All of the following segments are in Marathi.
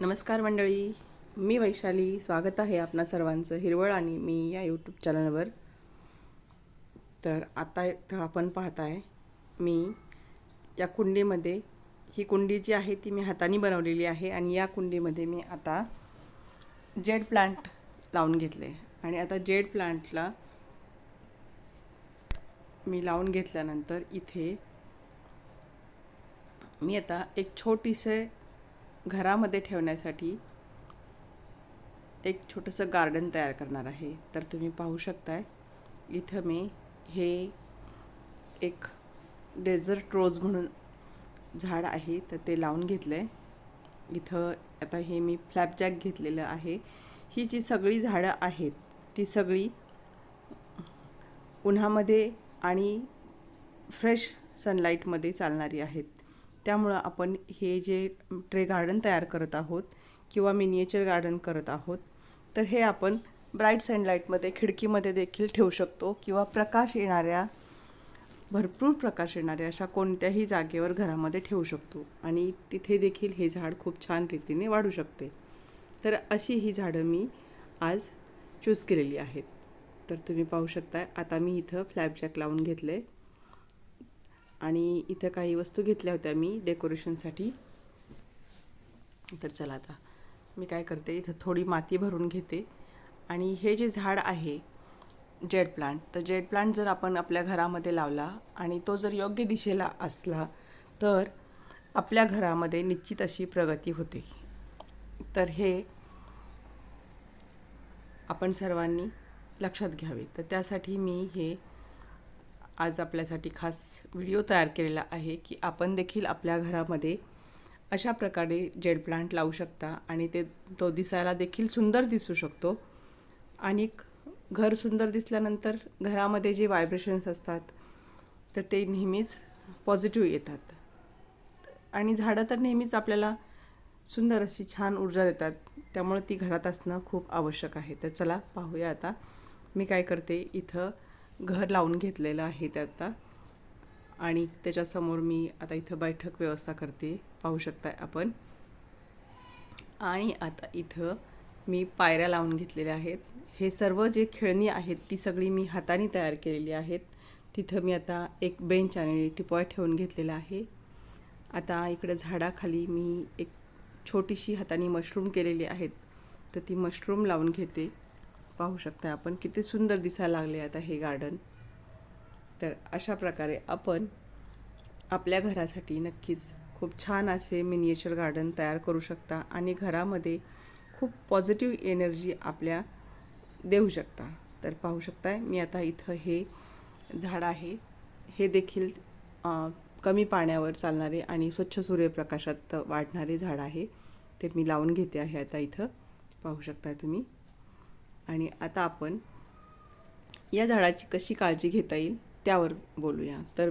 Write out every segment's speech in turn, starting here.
नमस्कार मंडळी. मी वैशाली. स्वागत आहे आपणा सर्वांचं हिरवळ आणि मी या यूट्यूब चॅनलवर तर आता इथं आपण पाहताय मी या कुंडीमध्ये ही कुंडी जी आहे ती मी हाताने बनवलेली आहे आणि या कुंडीमध्ये मी आता जेड प्लांट लावून घेतले. आणि आता जेड प्लांटला मी लावून घेतल्यानंतर इथे मी आता एक छोटीसे घरामध्ये ठेवण्यासाठी एक छोटंसं गार्डन तयार करणार आहे. तर तुम्ही पाहू शकताय इथं मी हे एक डेझर्ट रोज म्हणून झाड आहे तर ते लावून घेतलं आहे इथं आता हे मी फ्लॅपजॅक घेतलेलं आहे. ही जी सगळी झाडं आहेत ती सगळी उन्हामध्ये आणि फ्रेश सनलाईटमध्ये चालणारी आहेत. त्यामुळं आपण हे जे ट्रे गार्डन तयार करत आहोत किंवा मिनिएचर गार्डन करत आहोत तर हे आपण ब्राईट सनलाईटमध्ये खिडकीमध्ये देखील ठेवू शकतो किंवा प्रकाश येणाऱ्या भरपूर प्रकाश येणाऱ्या अशा कोणत्याही जागेवर घरामध्ये ठेवू शकतो. आणि तिथे देखील हे झाड खूप छान रीतीने वाढू शकते. तर अशी ही झाडं मी आज चूज केलेली आहेत. तर तुम्ही पाहू शकता आता मी इथं फ्लॅपजॅक लावून घेतले आणि इथं काही वस्तू घेतल्या होत्या मी डेकोरेशनसाठी. तर चला आता मी काय करते इथं थोडी माती भरून घेते. आणि हे जे झाड आहे जेड प्लांट तर जेड प्लांट जर आपण आपल्या घरामध्ये लावला आणि तो जर योग्य दिशेला असला तर आपल्या घरामध्ये निश्चित अशी प्रगती होते. तर हे आपण सर्वांनी लक्षात घ्यावे. तर त्यासाठी मी हे आज आपल्यासाठी खास व्हिडिओ तयार केलेला आहे की आपण देखील आपल्या घरामध्ये अशा प्रकारे जेड प्लांट लावू शकता आणि ते तो दिसायला देखील सुंदर दिसू शकतो. आणि घर सुंदर दिसल्यानंतर घरामध्ये जे व्हायब्रेशन्स असतात तर ते नेहमीच पॉझिटिव्ह येतात. आणि झाडं तर नेहमीच आपल्याला सुंदर अशी छान ऊर्जा देतात. त्यामुळे ती घरात असणं खूप आवश्यक आहे. तर चला पाहूया आता मी काय करते इथं. घर लावून घेतलेलं आहे ते आता. आणि त्याच्यासमोर मी आता इथं बैठक व्यवस्था करते पाहू शकताय आपण. आणि आता इथं मी पायऱ्या लावून घेतलेल्या आहेत. हे सर्व जे खेळणी आहेत ती सगळी मी हाताने तयार केलेली आहेत. तिथं मी आता एक बेंच आणि टिपॉय ठेवून घेतलेला आहे. आता इकडं झाडाखाली मी एक छोटीशी हाताने मशरूम केलेली आहेत. तर ती मशरूम लावून घेते. पाहू शकता आपण किती सुंदर दिसायला लागले आता हे गार्डन तर अशा प्रकारे आपण आपल्या घरासाठी नक्कीच खूप छान असे मिनिएचर गार्डन तयार करू शकता आणि घरामध्ये खूप पॉझिटिव्ह एनर्जी आपल्या देऊ शकता. तर पाहू शकताय मी आता इथं हे झाड आहे. हे देखील कमी पाण्यावर चालणारे आणि स्वच्छ सूर्यप्रकाशात वाढणारे झाड आहे. ते मी लावून घेते आहे आता इथं. पाहू शकताय तुम्ही. आणि आता आपण या झाडाची कशी काळजी घेता येईल त्यावर बोलूया. तर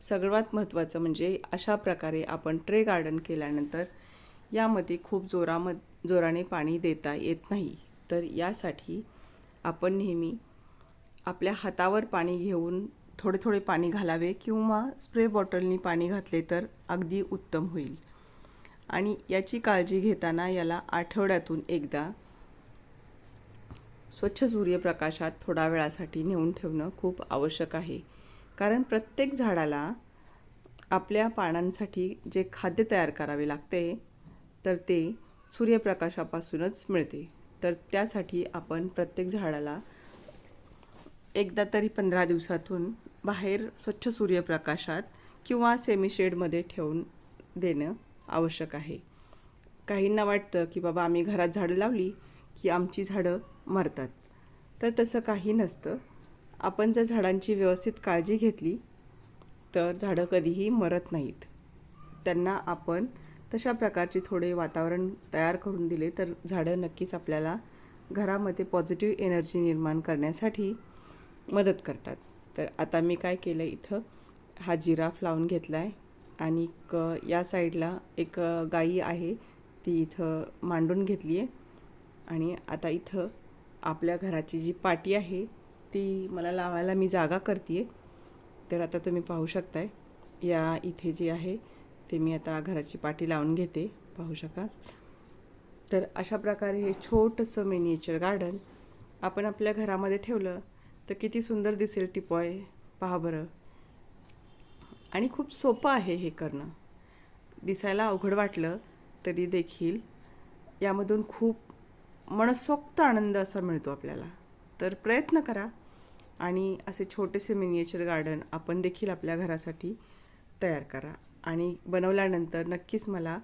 सगळ्यात महत्त्वाचं म्हणजे अशा प्रकारे आपण ट्रे गार्डन केल्यानंतर यामध्ये खूप जोराम जोराने पाणी देता येत नाही. तर यासाठी आपण नेहमी आपल्या हातावर पाणी घेऊन थोडे थोडे पाणी घालावे किंवा स्प्रे बॉटलनी पाणी घातले तर अगदी उत्तम होईल. आणि याची काळजी घेताना याला आठवड्यातून एकदा स्वच्छ सूर्यप्रकाशात थोडा वेळासाठी नेऊन ठेवणं खूप आवश्यक आहे. कारण प्रत्येक झाडाला आपल्या पानांसाठी जे खाद्य तयार करावे लागते तर ते सूर्यप्रकाशापासूनच मिळते. तर त्यासाठी आपण प्रत्येक झाडाला एकदा तरी पंधरा दिवसातून बाहेर स्वच्छ सूर्यप्रकाशात किंवा सेमीशेडमध्ये ठेवून देणं आवश्यक आहे. काहींना वाटतं की बाबा आम्ही घरात झाडं लावली की आमची झाडं मरतात. तर तसं काही नसतं. आपण जर झाडांची व्यवस्थित काळजी घेतली तर झाडं कधीही मरत नाहीत. त्यांना आपण तशा प्रकारचे थोडे वातावरण तयार करून दिले तर झाडं नक्कीच आपल्याला घरामध्ये पॉझिटिव्ह एनर्जी निर्माण करण्यासाठी मदत करतात. तर आता मी काय केलं इथं? हा जिराफ लावून घेतला आहे आणि या साईडला एक गाई आहे ती इथं मांडून घेतली आहे आणि आता इथं आपल्या घराची जी पाटी आहे ती मला लावायला मी जागा करते आहे तर आता तुम्ही पाहू शकताय या इथे जे आहे ते मी आता घराची पाटी लावून घेते. पाहू शकाल? तर अशा प्रकारे हे छोटंसं मिनिएचर गार्डन आपण आपल्या घरामध्ये ठेवलं तर किती सुंदर दिसेल टिपॉय पहा बरं. आणि खूप सोपं आहे हे करणं. दिसायला अवघड वाटलं तरी देखील यामधून खूप मनसोक्त आनंद असा मिळतो आपल्याला. तर प्रयत्न करा आणि असे छोटेसे मिनिएचर गार्डन आपण देखील आपल्या घरासाठी तयार करा. आणि बनवल्यानंतर नक्कीच मला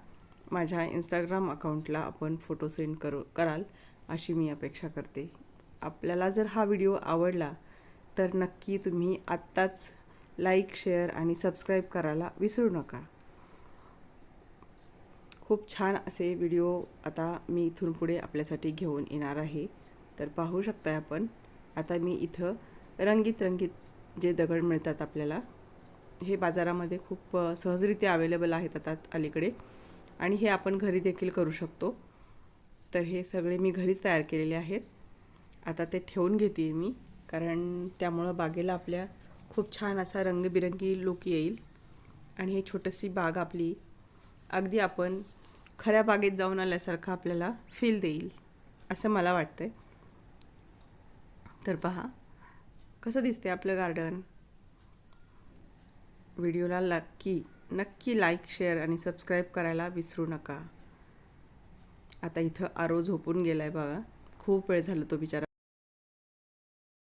माझ्या इंस्टाग्राम अकाउंटला आपण फोटो सेंड करू कराल अशी मी अपेक्षा करते. आपल्याला जर हा व्हिडिओ आवडला तर नक्की तुम्ही आत्ताच लाईक शेअर आणि सबस्क्राईब करायला विसरू नका. खूप छान असे व्हिडिओ आता मी इथून पुढे आपल्यासाठी घेऊन येणार आहे. तर पाहू शकताय आपण. आता मी इथं रंगीत रंगीत जे दगड मिळतात आपल्याला हे बाजारामध्ये खूप सहजरित्या अवेलेबल आहेत आता अलीकडे. आणि हे आपण घरी देखील करू शकतो. तर हे सगळे मी घरीच तयार केलेले आहेत. आता ते ठेवून घेते मी कारण त्यामुळं बागेला आपल्या खूप छान असा रंगबिरंगी लुक येईल. आणि हे छोटीशी बाग आपली अगदी आपण खऱ्या बागेत जाऊन आल्यासारखं आपल्याला फील देईल असं मला वाटतंय. तर पहा कसं दिसते आपलं गार्डन व्हिडिओला नक्की नक्की लाईक शेअर आणि सबस्क्राईब करायला विसरू नका. आता इथं आरो झोपून गेला आहे बघा. खूप वेळ झालं तो बिचारा.